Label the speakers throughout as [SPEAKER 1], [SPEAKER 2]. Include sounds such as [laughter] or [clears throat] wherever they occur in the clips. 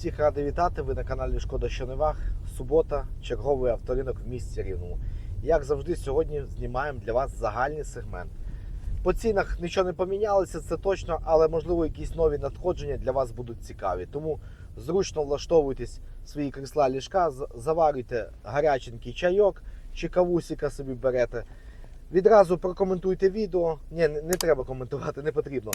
[SPEAKER 1] Всіх радий вітати. Ви на каналі Шкода Щоневах. Субота, черговий авторинок в місті Рівному. Як завжди, сьогодні знімаємо для вас загальний сегмент. По цінах нічого не помінялося, це точно, але можливо якісь нові надходження для вас будуть цікаві. Тому зручно влаштовуйтесь в свої крісла ліжка, заварюйте гаряченький чайок чи кавусіка собі берете. Відразу прокоментуйте відео. Ні, не треба коментувати, не потрібно.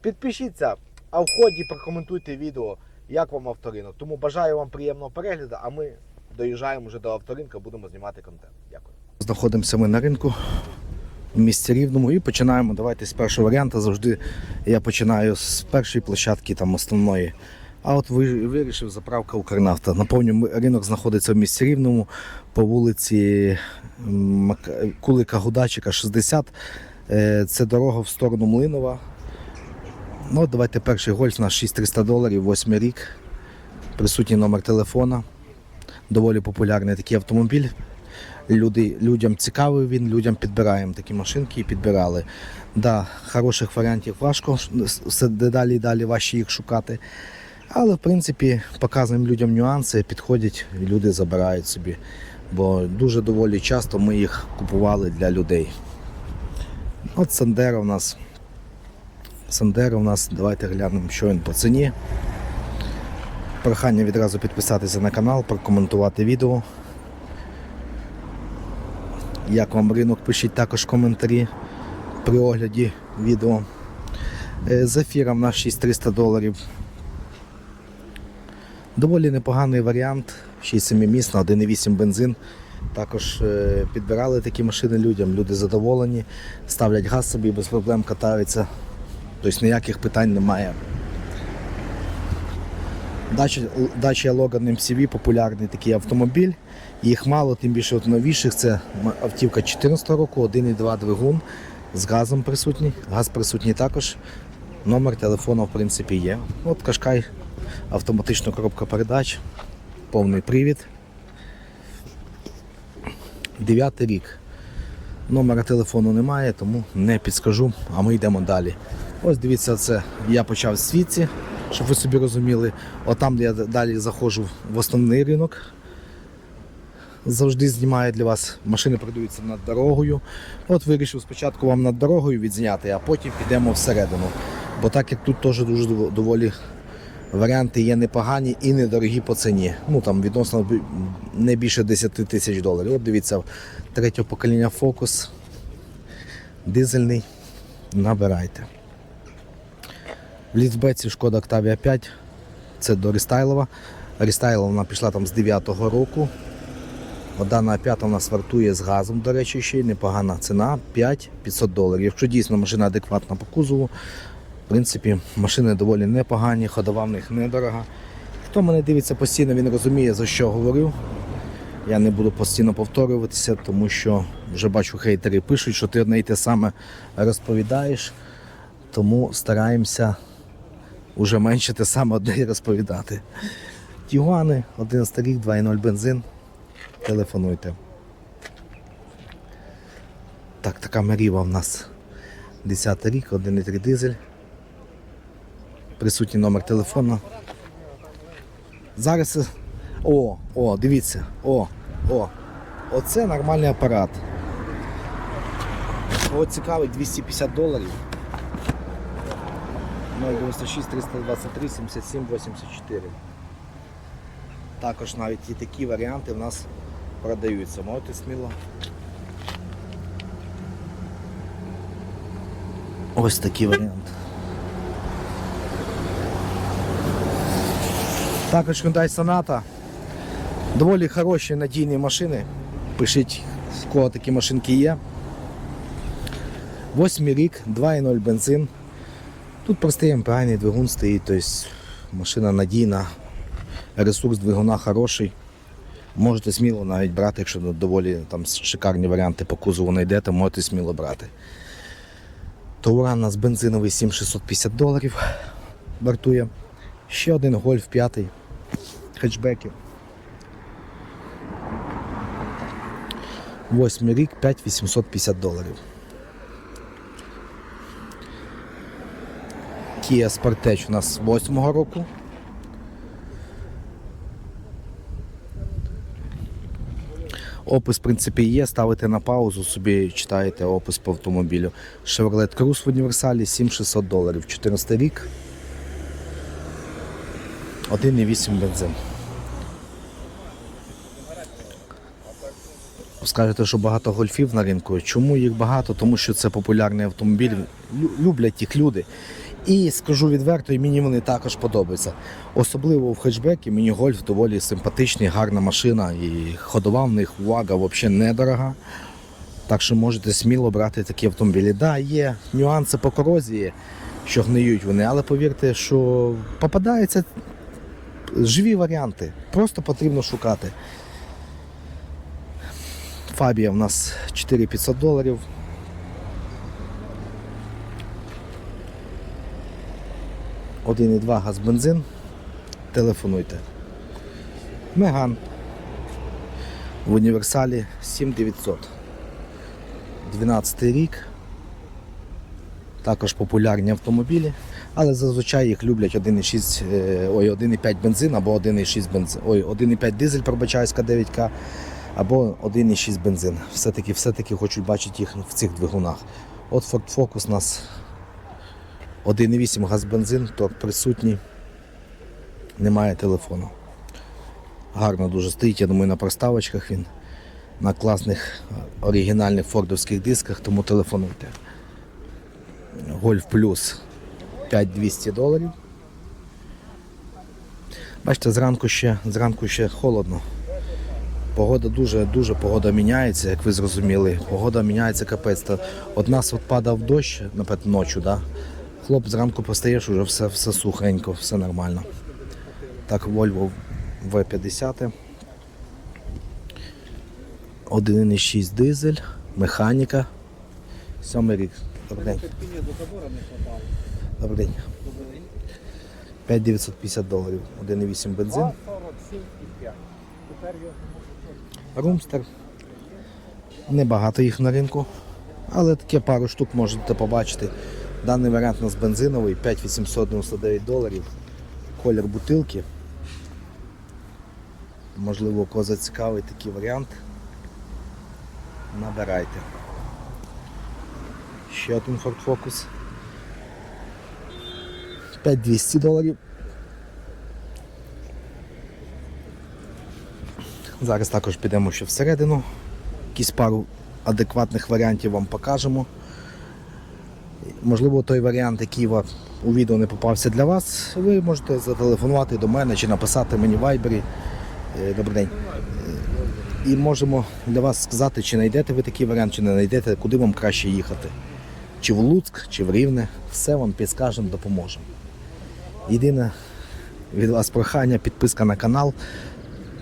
[SPEAKER 1] Підпишіться, а в ході прокоментуйте відео, як вам авторинок. Тому бажаю вам приємного перегляду, а ми доїжджаємо вже до авторинка, будемо знімати контент. Дякую. Знаходимося ми на ринку в місті Рівному і починаємо. Давайте з першого варіанту. Завжди я починаю з першої площадки, там основної. А от вирішив заправка Укрнафта. Наповню, ринок знаходиться в місті Рівному по вулиці Кулика Гудачика, 60. Е, Це дорога в сторону Млинова. Ну, давайте перший гольф на 6300 доларів, 8 рік. Присутній номер телефона. Доволі популярний такий автомобіль. Люди, людям цікавий він, людям підбираємо такі машинки і підбирали. Да, хороших варіантів важко, все дедалі і далі важче їх шукати. Але в принципі показуємо людям нюанси, підходять, і люди забирають собі. Бо дуже доволі часто ми їх купували для людей. От Сандера у нас. Сандера у нас, давайте глянемо, що він по ціні. Прохання відразу підписатися на канал, прокоментувати відео. Як вам ринок, пишіть також коментарі при огляді відео. Е, Зафіра в нас 6300 доларів. Доволі непоганий варіант. 6-7-місна, 1,8 бензин. Також е, підбирали такі машини людям, люди задоволені, ставлять газ собі, без проблем катаються. Тобто ніяких питань немає. Дача, Dacia Logan MCV популярний такий автомобіль. Їх мало, тим більше от новіших. Це автівка 14 року, 1,2 двигун з газом присутній. Газ присутній також. Номер телефону, в принципі, є. От Кашкай, автоматична коробка передач, повний привід. Дев'ятий рік. Номера телефону немає, тому не підскажу, а ми йдемо далі. Ось дивіться, це я почав з світці, щоб ви собі розуміли. Отам, я далі заходжу в основний ринок. Завжди знімаю для вас. Машини продаються над дорогою. От вирішив спочатку вам над дорогою відзняти, а потім підемо всередину. Бо так як тут теж дуже доволі варіанти є непогані і недорогі по ціні. Ну там відносно не більше 10 тисяч доларів. От дивіться, третього покоління Focus. Дизельний. Набирайте. В ліцбеці шкода Octavia 5. Це до рестайлова. Рестайлова вона пішла там з 9-го року. Дана п'ята у нас вартує з газом, до речі, ще й непогана ціна 5-500 доларів. Якщо дійсно машина адекватна по кузову, в принципі, машини доволі непогані, ходова в них недорога. Хто мене дивиться постійно, він розуміє, за що говорю. Я не буду постійно повторюватися, тому що вже бачу, хейтери пишуть, що ти одне й те саме розповідаєш. Тому стараємося уже менше те саме одне й розповідати. Тігуани, 11 рік, 2.0 бензин. Телефонуйте. Так, така Меріва в нас 10 рік, 1,3 дизель. Присутній номер телефону. Зараз. О, о, дивіться, о, о. Оце нормальний апарат. О, цікавий 250 доларів. 096 323 77 84. Також навіть і такі варіанти в нас продаються. Можете сміло. Ось такий варіант. Також Hyundai Sonata. Доволі хороші надійні машини. Пишіть, в кого такі машинки є. Восьмий рік, 2,0 бензин. Тут простий МПАний двигун стоїть, тобто машина надійна, ресурс двигуна хороший. Можете сміло навіть брати, якщо доволі там шикарні варіанти по кузову знайдете, можете сміло брати. Тауран у нас бензиновий 7650 доларів вартує. Ще один гольф п'ятий хетчбеків. Восьмий рік 5850 доларів. Kia Sportage у нас 8-го року. Опис, в принципі, є, ставите на паузу, собі читаєте опис по автомобілю. Chevrolet Cruze в універсалі 7600 доларів. 14 рік. 1,8 бензин. Скажете, що багато гольфів на ринку. Чому їх багато? Тому що це популярний автомобіль, люблять їх люди. І скажу відверто, і мені вони також подобаються. Особливо в хетчбекі мені гольф доволі симпатичний, гарна машина. І ходова в них увага взагалі недорога. Так що можете сміло брати такі автомобілі. Да, є нюанси по корозії, що гниють вони, але повірте, що попадаються живі варіанти. Просто потрібно шукати. Фабія в нас 4500 доларів. Один і два газ бензин. Телефонуйте. Меган. В універсалі 7900. 12 рік. Також популярні автомобілі, але зазвичай їх люблять 1,6, е, ой, 1,5 бензин або 1,6 бензин. Ой, 1,5 дизель Пробачайська 9К або 1,6 бензин. Все-таки, все-таки хочуть бачити їх в цих двигунах. От Ford Focus у нас 1,8 газ бензин, торг присутній. Немає телефону. Гарно дуже стоїть, я думаю, на проставочках він. На класних оригінальних фордовських дисках, тому телефонуйте. Гольф плюс 5200 доларів. Бачите, зранку ще, зранку ще холодно. Погода дуже, дуже погода міняється, як ви зрозуміли. Погода міняється капець. От нас от падав дощ напевно, ночі, да? Хлоп зранку постаєш, уже все, все сухенько, все нормально. Так, Volvo V50. 1,6 дизель, механіка. Сьомий рік. Добрий день. Добрий день. 5950 доларів. 1,8 бензин. Румстер. Небагато їх на ринку, але таке пару штук можете побачити. Даний варіант у нас бензиновий, 5899 доларів. Колір бутилки. Можливо, кого зацікавить такий варіант. Набирайте. Ще один Ford Focus. 5200 доларів. Зараз також підемо ще всередину. Якісь пару адекватних варіантів вам покажемо. Можливо, той варіант, який у відео не попався для вас, ви можете зателефонувати до мене чи написати мені в вайбері. Добрий день. Е, І можемо для вас сказати, чи знайдете ви такий варіант, чи не знайдете, куди вам краще їхати. Чи в Луцьк, чи в Рівне. Все вам підскажемо, допоможемо. Єдине від вас прохання, підписка на канал,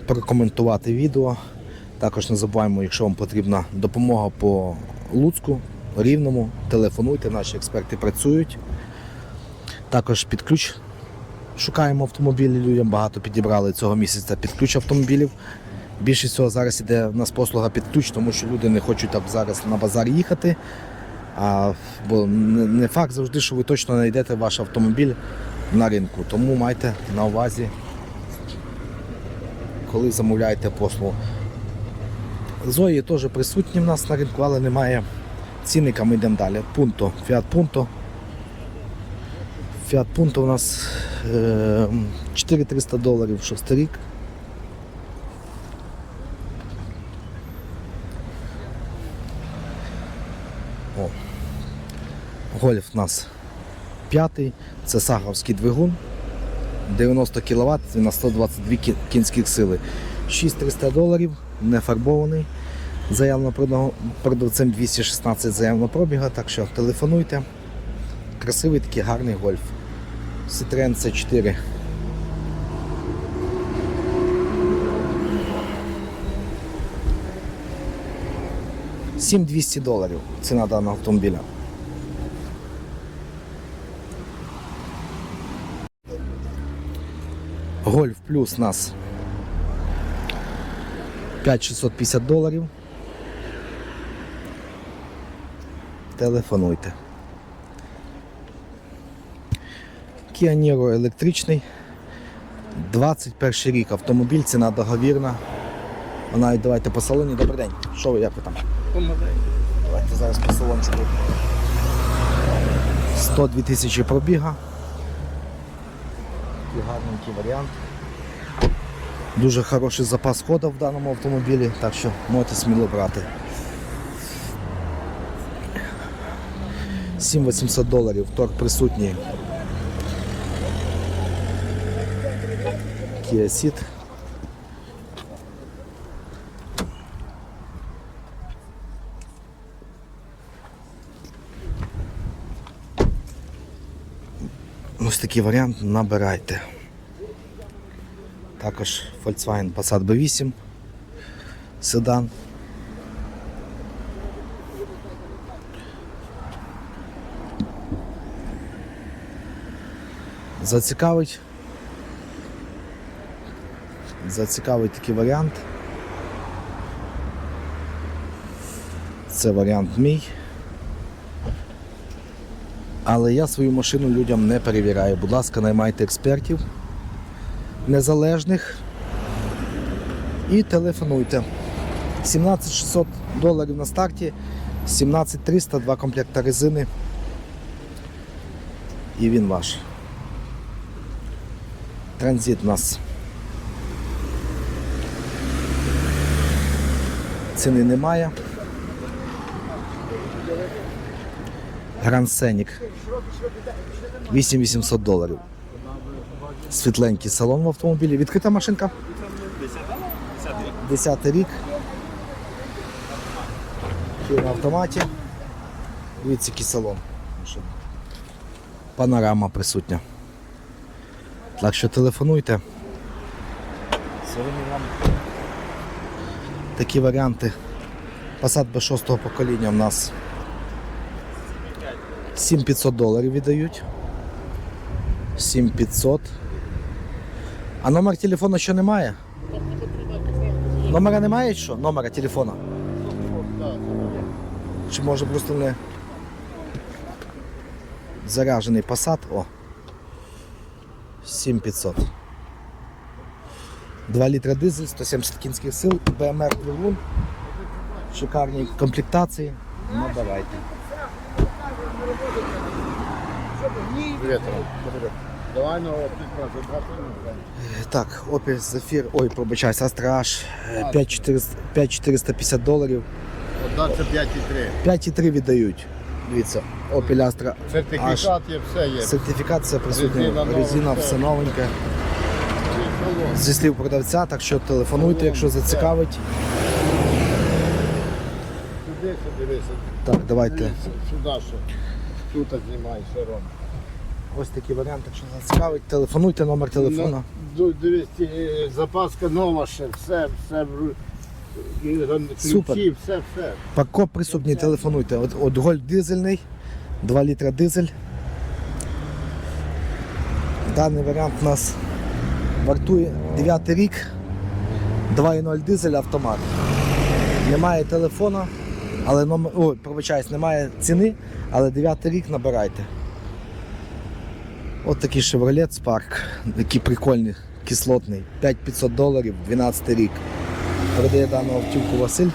[SPEAKER 1] прокоментувати відео. Також не забуваємо, якщо вам потрібна допомога по Луцьку, Рівному, телефонуйте, наші експерти працюють. Також під ключ шукаємо автомобілі людям. Багато підібрали цього місяця під ключ автомобілів. Більше всього зараз іде в нас послуга під ключ, тому що люди не хочуть там зараз на базар їхати. А, бо не факт завжди, що ви точно знайдете ваш автомобіль на ринку. Тому майте на увазі, коли замовляєте послугу. Зої теж присутні в нас на ринку, але немає цінника, ми йдемо далі. Пунто, Fiat Punto. Fiat Punto у нас е, 4300 доларів, шостий рік. О. Гольф у нас п'ятий, це саговський двигун. 90 кВт на 122 кінських сили. 6300 доларів, не фарбований. Заявно продав- продавцем 216 заявно пробіга, так що телефонуйте. Красивий такий гарний гольф. Citroen C4. Сім 200 доларів ціна даного автомобіля. Гольф плюс нас 5650 доларів. Телефонуйте. Kia Niro електричний. 21 рік автомобіль, ціна договірна. А навіть давайте по салоні. Добрий день. Що ви, як ви там? Давайте зараз по салончику. 102 тисячі пробіга. Такий гарненький варіант. Дуже хороший запас ходу в даному автомобілі, так що можете сміло брати. 7800 доларів, торг присутній. Kia. Ось такий варіант набирайте. Також Volkswagen Passat B8 седан. Зацікавить. Зацікавить такий варіант. Це варіант мій. Але я свою машину людям не перевіряю. Будь ласка, наймайте експертів незалежних і телефонуйте. 17600 доларів на старті, 17300, два комплекта резини. І він ваш. Транзит у нас. Ціни немає. Scenic 8800 доларів. Світленький салон в автомобілі. Відкрита машинка. 10 рік. Ще на автоматі. Дивіться, який салон. Панорама присутня. Так що телефонуйте. Сьогодні вам такі варіанти. Passat B6 покоління у нас 7500 доларів віддають. 7500. А номер телефону що немає? Номера немає що? Номера телефона? Чи може просто не заряджений Passat? О. 7500. 2 літра дизель, 170 кінських сил, BMR двигун. Шикарні комплектації. Набирайте.
[SPEAKER 2] Ветром. Давай на опит забрати.
[SPEAKER 1] Так, Opel Zafir, ой, пробачайся, Astra H, е, 5400 5450 доларів.
[SPEAKER 2] Отдаться 5,3.
[SPEAKER 1] 5,3 віддають. Дивіться, Opel Astra
[SPEAKER 2] Сертифікат є, все є.
[SPEAKER 1] Сертифікат це присутня
[SPEAKER 2] Резина все.
[SPEAKER 1] все новеньке. Зі слів продавця, так що телефонуйте, якщо зацікавить.
[SPEAKER 2] Сюди, дивися.
[SPEAKER 1] Так, давайте.
[SPEAKER 2] Сюди ще. Тут знімай, все ром.
[SPEAKER 1] Ось такий варіант, якщо зацікавить, телефонуйте номер телефона.
[SPEAKER 2] Ну, Дивись, е, запаска нова ще, все, все. І ключі, все, все.
[SPEAKER 1] Паркоп присутній, телефонуйте. От, от Гольд дизельний, 2 літра дизель. Даний варіант у нас вартує 9 рік, 2.0 дизель автомат. Немає телефона, але номер. Ой, пробачаюсь, немає ціни, але 9 рік набирайте. От такий Chevrolet Spark, який прикольний, кислотний, 5500 доларів, 12 рік. Передає дану автівку Василь.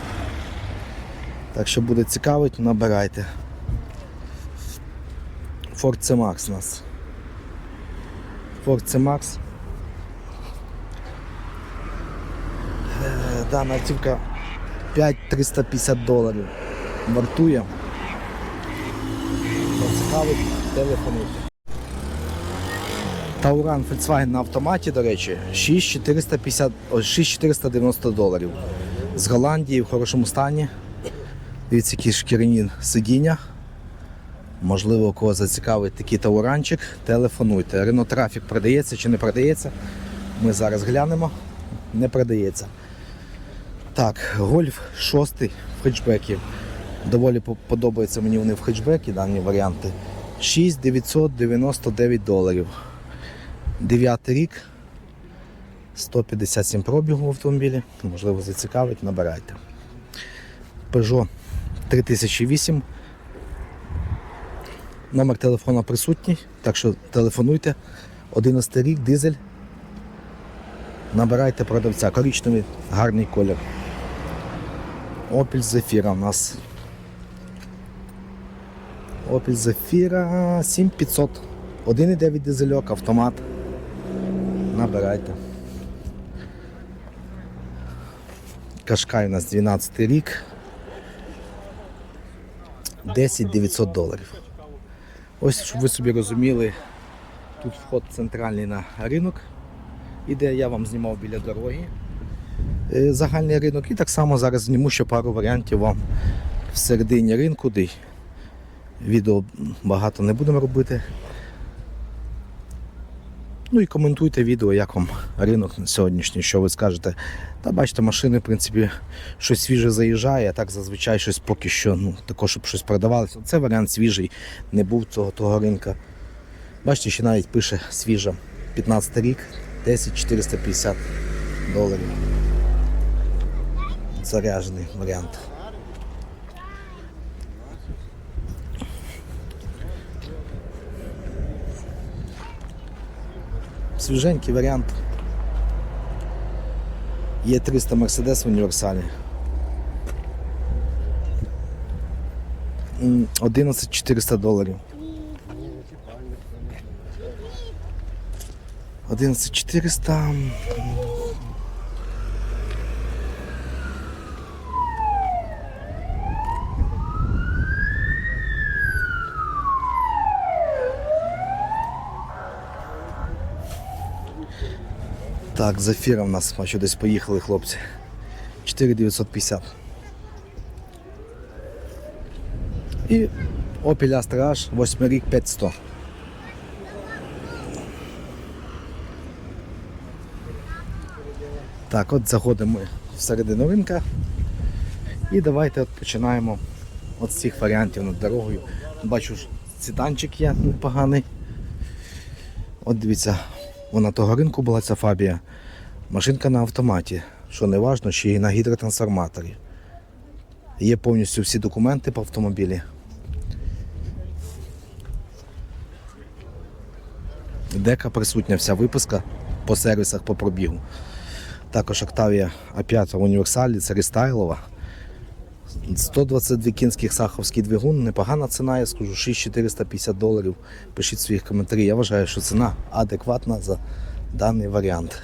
[SPEAKER 1] Так що буде цікавить, набирайте. Ford C-Max у нас. Ford C-Max. Е, Дана автівка 5350 доларів. Вартує. Цікавить, телефонуйте. Тауран Volkswagen на автоматі, до речі, 6450, 6490 доларів. З Голландії в хорошому стані. Дивіться, які шкіряні сидіння. Можливо, кого зацікавить такий тауранчик, телефонуйте. Рено Трафік продається чи не продається. Ми зараз глянемо. Не продається. Так, гольф 6 в хетчбекі. Доволі по- подобаються мені вони в хетчбекі, дані варіанти. 6999 доларів. 9 рік. 157 пробігу в автомобілі. Можливо, зацікавить, набирайте. Peugeot 3008. Номер телефона присутній, так що телефонуйте. 11 рік, дизель. Набирайте продавця. Коричневий, гарний колір. Opel Zafira у нас. Opel Zafira 7500. 1,9 дизельок, автомат. Набирайте. Кашкай у нас 12 рік. 10 900 доларів. Ось, щоб ви собі розуміли, тут вход центральний на ринок. Іде, я вам знімав біля дороги. Е, Загальний ринок. І так само зараз зніму ще пару варіантів вам в середині ринку, де відео багато не будемо робити. Ну і коментуйте відео, як вам ринок сьогоднішній, що ви скажете. Та бачите, машини, в принципі, щось свіже заїжджає, а так зазвичай щось поки що, ну, також, щоб щось продавалося. Це варіант свіжий, не був того, того ринка. Бачите, ще навіть пише свіжа. 15 рік, 10 450 доларів. Заряджений варіант. Свіженький варіант. Є 300 Mercedes в універсалі. М, 11 400 доларів. 11 400. Так, Зафіра в нас, бачу, десь поїхали хлопці. 4950. І Opel Astra H, 8 рік 500. Так, от заходимо всередину ринка. І давайте от починаємо от з цих варіантів над дорогою. Бачу, ж, седанчик є непоганий. От дивіться, вона того ринку була ця фабія. Машинка на автоматі, що не важно, ще й на гідротрансформаторі. Є повністю всі документи по автомобілі. Дека присутня вся випуска по сервісах по пробігу. Також Octavia A5 в універсалі, це рестайлова. 122 кінських саховський двигун, непогана ціна, я скажу, 6450 доларів. Пишіть свої коментарі. Я вважаю, що ціна адекватна за даний варіант.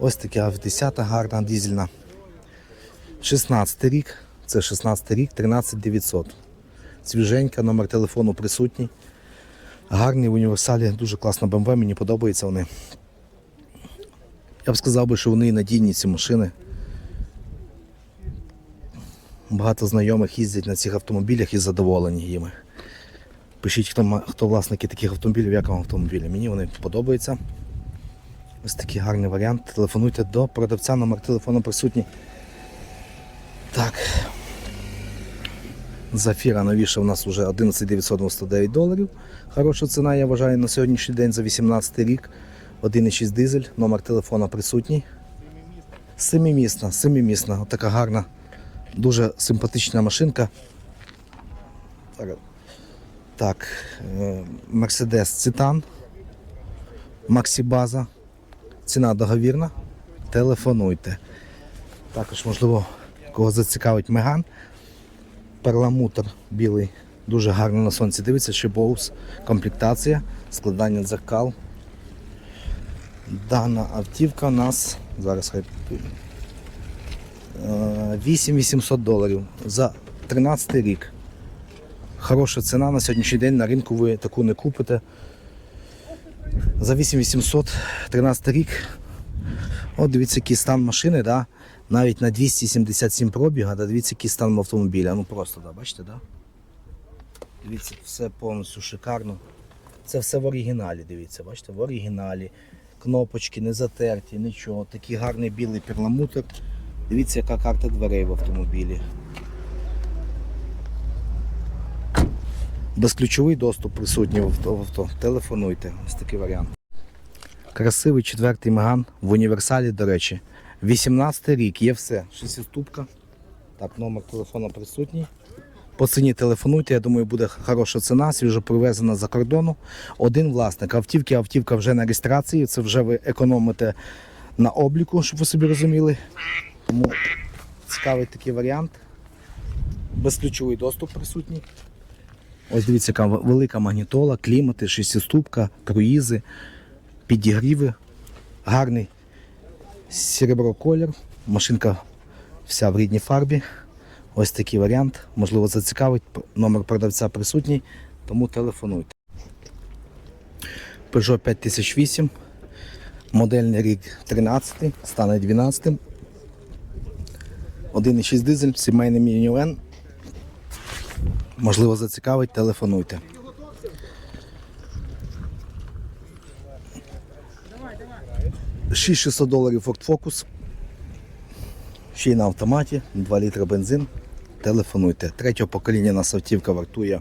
[SPEAKER 1] Ось така 10 гарна дізельна. 16 рік, це 16 рік, 13900. Свіженька, номер телефону присутній. Гарний в універсалі, дуже класна BMW, мені подобаються вони. Я б сказав би, що вони і надійні ці машини. Багато знайомих їздять на цих автомобілях і задоволені їми. Пишіть, хто, хто власники таких автомобілів, як вам автомобілі. Мені вони подобаються. Ось такий гарний варіант. Телефонуйте до продавця, номер телефону присутній. Так. Зафіра новіша у нас вже 11 999 доларів. Хороша ціна, я вважаю, на сьогоднішній день за 18 рік. 1,6 дизель, номер телефона присутній. Семимісна, семимісна, От така гарна, дуже симпатична машинка. Так, е, Mercedes Citan, Maxi База. Ціна договірна. Телефонуйте. Також, можливо, кого зацікавить Меган. Перламутр білий. Дуже гарно на сонці дивиться, ще боус, комплектація, складання дзеркал. Дана автівка у нас зараз хай 8800 доларів за 13 рік. Хороша ціна на сьогоднішній день на ринку ви таку не купите. За 8800 13 рік. От дивіться, який стан машини, да? навіть на 277 пробіга, да? дивіться, який стан автомобіля. Ну просто, да, бачите, да? Дивіться, все повністю шикарно. Це все в оригіналі, дивіться, бачите, в оригіналі. Кнопочки не затерті, нічого. Такий гарний білий перламутр. Дивіться, яка карта дверей в автомобілі. Безключовий доступ присутній в авто. Телефонуйте. Ось такий варіант. Красивий четвертий Меган в універсалі, до речі. 18 рік, є все. Шестиступка. Так, номер телефону присутній. По ціні телефонуйте, я думаю, буде хороша ціна, свіжо привезена за кордону. Один власник автівки, автівка вже на реєстрації, це вже ви економите на обліку, щоб ви собі розуміли. Тому зацікавить такий варіант. Безключовий доступ присутній. Ось дивіться, яка велика магнітола, клімати, шестиступка, круїзи, підігріви, гарний серебро колір. Машинка вся в рідній фарбі. Ось такий варіант. Можливо, зацікавить. Номер продавця присутній, тому телефонуйте. Peugeot 5008. Модельний рік 13, стане 12. 1,6 дизель, сімейний мінівен. Можливо, зацікавить, телефонуйте. – 6600 доларів Ford Focus. Ще й на автоматі, 2 літри бензин. Телефонуйте. Третього покоління нас автівка вартує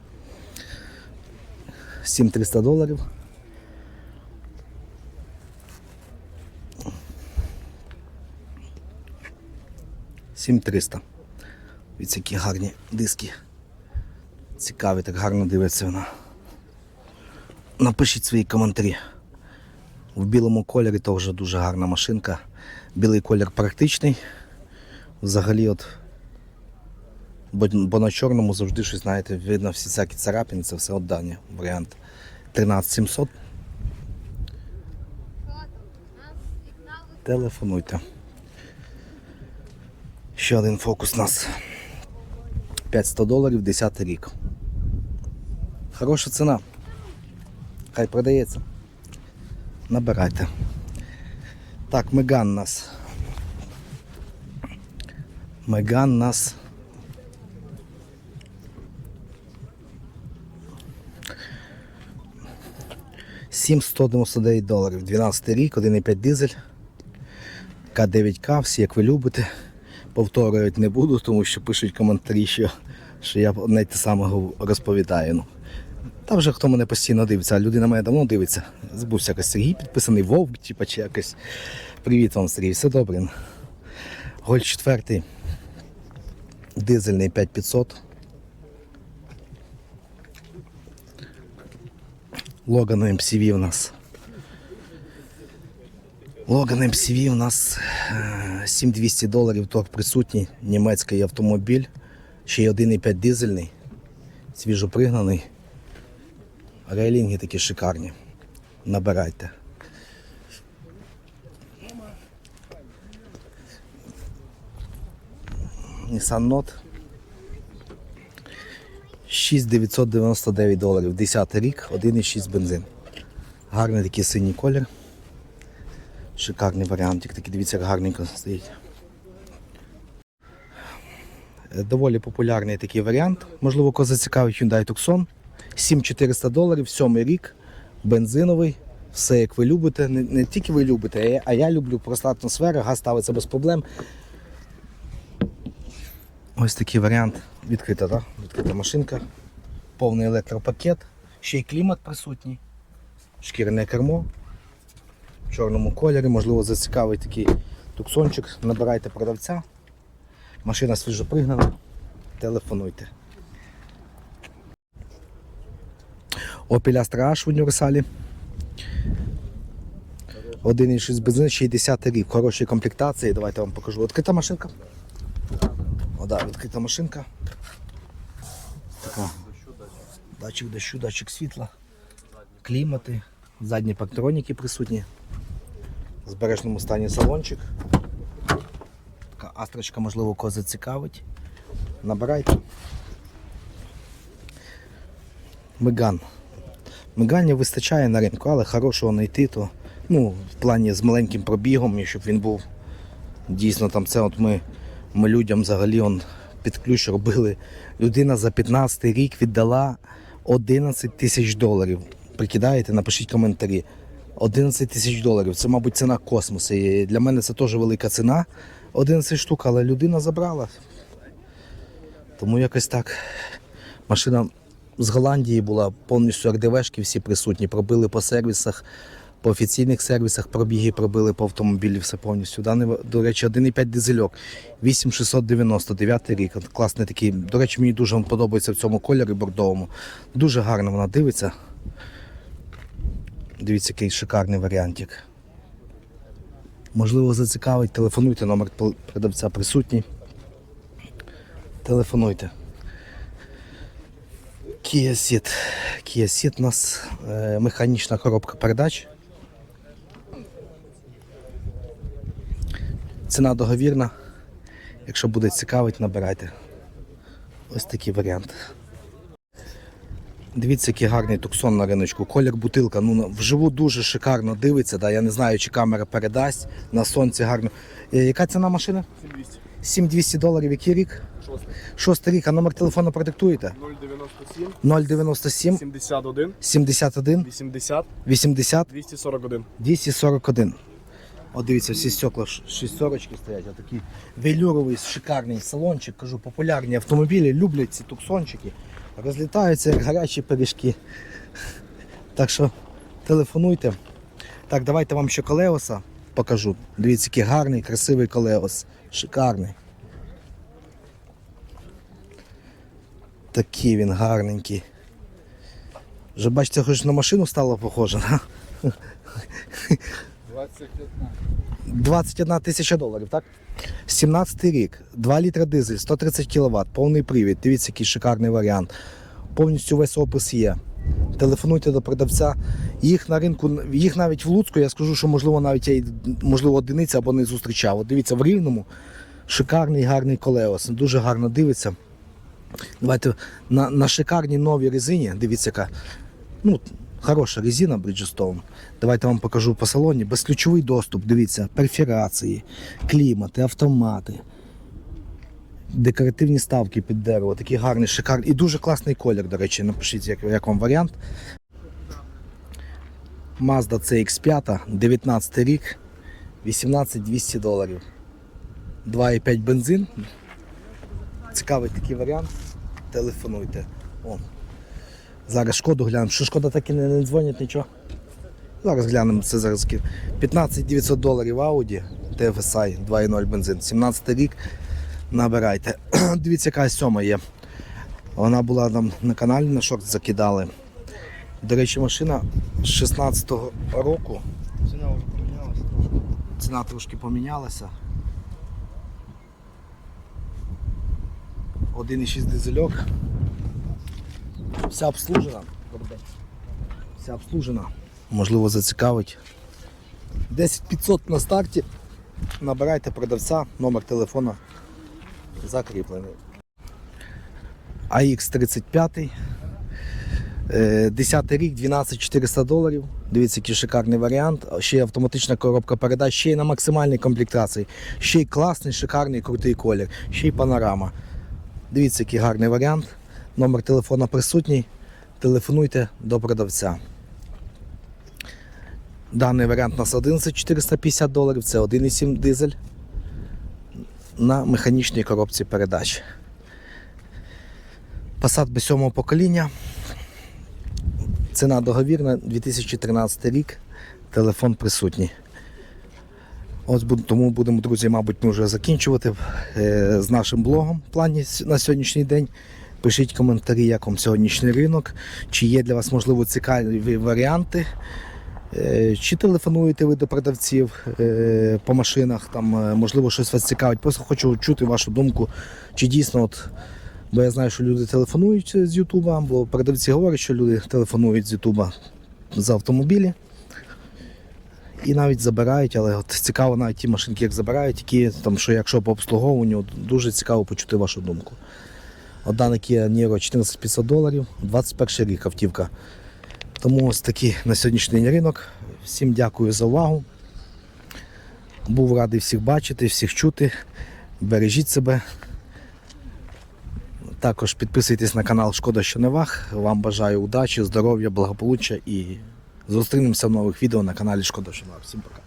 [SPEAKER 1] 7300 доларів. Сім триста. Ось які гарні диски. Цікаві, так гарно дивиться вона. Напишіть свої коментарі. В білому кольорі теж дуже гарна машинка. Білий колір практичний. Взагалі, от, бо, на чорному завжди щось, знаєте, видно всі всякі царапини, це все от дані варіант. 13700. Телефонуйте. Ще один фокус у нас. 500 доларів, 10 рік. Хороша ціна. Хай продається. Набирайте. Так, Меган нас. Меган нас. Сім 199 доларів. 12 рік, 1,5 дизель. К9К, всі як ви любите. Повторювати не буду, тому що пишуть коментарі, що, що я одне те саме розповідаю. Ну. Та вже хто мене постійно дивиться, а людина мене давно дивиться. Забувся якось Сергій підписаний, Вовк, типа, чи якось. Привіт вам, Сергій, все добре. Голь 4. Дизельний 5500. Логан MCV у нас. Логан MCV у нас е, 7200 доларів торг присутній, німецький автомобіль, ще й 1,5 дизельний, свіжопригнаний. Рейлінги такі шикарні. Набирайте. Nissan Note 6999 доларів. 10 рік, 1,6 бензин. Гарний такий синій колір. Шикарний варіантик, такий дивіться, як гарненько стоїть. Е, Доволі популярний такий варіант. Можливо, кого зацікавить Hyundai Tucson. 7400 доларів, сьомий рік, бензиновий. Все як ви любите. Не, не тільки ви любите, а я, а я люблю проста атмосфера, газ ставиться без проблем. Ось такий варіант. Відкрита, так? Відкрита машинка. Повний електропакет. Ще й клімат присутній. Шкіряне кермо. В чорному кольорі, можливо, зацікавить такий туксончик. Набирайте продавця. Машина свіжо пригнана. Телефонуйте. Opel Astra H в універсалі. 1,6 бензин, 60 рік. Хороші комплектації. Давайте я вам покажу. Відкрита машинка. О, да, відкрита машинка. Така. Датчик дощу, датчик світла, клімати, задні патроніки присутні. В збережному стані салончик. Така астрочка, можливо, кого зацікавить. Набирайте. Меган. Мегані вистачає на ринку, але хорошого знайти, то ну, в плані з маленьким пробігом, і щоб він був дійсно там це от ми, ми людям взагалі он, під ключ робили. Людина за 15 рік віддала 11 тисяч доларів. Прикидаєте, напишіть коментарі. 11 тисяч доларів. Це, мабуть, ціна космосу. І для мене це теж велика ціна. 11 штук, але людина забрала. Тому якось так. Машина з Голландії була повністю РДВшки всі присутні, пробили по сервісах, по офіційних сервісах пробіги пробили по автомобілі, все повністю. Даний, до речі, 1,5 дизельок, 8699 рік. Класний такий. До речі, мені дуже подобається в цьому кольорі бордовому. Дуже гарно вона дивиться. Дивіться, який шикарний варіантик. Можливо, зацікавить, телефонуйте, номер продавця присутній. Телефонуйте. Kia Ceed у нас е, механічна коробка передач. Ціна договірна. Якщо буде цікавить, набирайте. Ось такий варіант. Дивіться, який гарний туксон на риночку. Колір бутилка. Ну, вживу дуже шикарно дивиться. Да? Я не знаю, чи камера передасть. На сонці гарно. Е, Яка ціна машини?
[SPEAKER 3] 7200.
[SPEAKER 1] 7200 доларів. Який рік?
[SPEAKER 3] Шостий.
[SPEAKER 1] Шостий рік, а номер телефону продиктуєте?
[SPEAKER 3] 097
[SPEAKER 1] 097
[SPEAKER 3] 71
[SPEAKER 1] 71
[SPEAKER 3] 80
[SPEAKER 1] 80
[SPEAKER 3] 241.
[SPEAKER 1] 241. От дивіться, всі стекла шістерочки стоять, а такий велюровий шикарний салончик. Кажу, популярні автомобілі люблять ці туксончики. Розлітаються як гарячі пиріжки. Так що телефонуйте. Так, давайте вам ще колеоса покажу. Дивіться, який гарний, красивий колеос. Шикарний. Такий він гарненький. Вже бачите, хоч на машину стало похоже, да?
[SPEAKER 2] 21.
[SPEAKER 1] 21 тисяча доларів, так? 17 рік, 2 літра дизель, 130 кВт, повний привід. Дивіться, який шикарний варіант. Повністю весь опис є. Телефонуйте до продавця. Їх на ринку, їх навіть в Луцьку, я скажу, що можливо навіть я можливо одиниця або не зустрічав. От дивіться, в Рівному шикарний гарний колеос. Дуже гарно дивиться. Давайте на, на шикарній новій резині. Дивіться, яка ну, хороша резина Bridgestone. Давайте вам покажу по салоні. Безключовий доступ, дивіться, перфірації, клімати, автомати, декоративні ставки під дерево, такий гарний, шикарний і дуже класний колір, до речі, напишіть, як, як вам варіант. Mazda CX5, 19 рік, 18200 доларів. 2,5 бензин. Цікавий такий варіант. Телефонуйте. О. Зараз шкоду глянемо. Що шкода так і не, не дзвонять нічого. Зараз глянемо це зараз. 15 900 доларів Audi TFSI 2.0 бензин. 17 рік. Набирайте. [clears throat] Дивіться, яка сьома є. Вона була там на каналі на шорт закидали. До речі, машина з 16-го року.
[SPEAKER 3] Ціна вже помінялася.
[SPEAKER 1] Ціна трошки помінялася. 1,6 дизельок. Вся обслужена. Вся обслужена. Можливо, зацікавить. 10500 на старті. Набирайте продавця, номер телефона закріплений. AX35. Е, 10 рік, 12400 доларів. Дивіться, який шикарний варіант. Ще й автоматична коробка передач, ще й на максимальній комплектації. Ще й класний, шикарний, крутий колір, ще й панорама. Дивіться, який гарний варіант. Номер телефона присутній. Телефонуйте до продавця. Даний варіант у нас 11450 доларів, це 1,7 дизель на механічній коробці передач. Passat без сьомого покоління. Ціна договірна 2013 рік. Телефон присутній. Ось тому будемо, друзі, мабуть, ми вже закінчувати е, з нашим блогом плані на сьогоднішній день. Пишіть коментарі, як вам сьогоднішній ринок, чи є для вас, можливо, цікаві варіанти. Е, Чи телефонуєте ви до продавців е, по машинах, там, е, можливо, щось вас цікавить. Просто хочу чути вашу думку, чи дійсно, от, бо я знаю, що люди телефонують з Ютуба, бо продавці говорять, що люди телефонують з Ютуба за автомобілі. І навіть забирають, але от цікаво навіть ті машинки, як забирають, які там, що якщо по обслуговуванню, дуже цікаво почути вашу думку. От дана Kia Niro 14500 доларів, 21 рік автівка. Тому ось такий на сьогоднішній день ринок. Всім дякую за увагу. Був радий всіх бачити, всіх чути. Бережіть себе. Також підписуйтесь на канал Шкода що не ваг. Вам бажаю удачі, здоров'я, благополуччя і зустрінемося в нових відео на каналі Шкода що не ваг. Всім пока.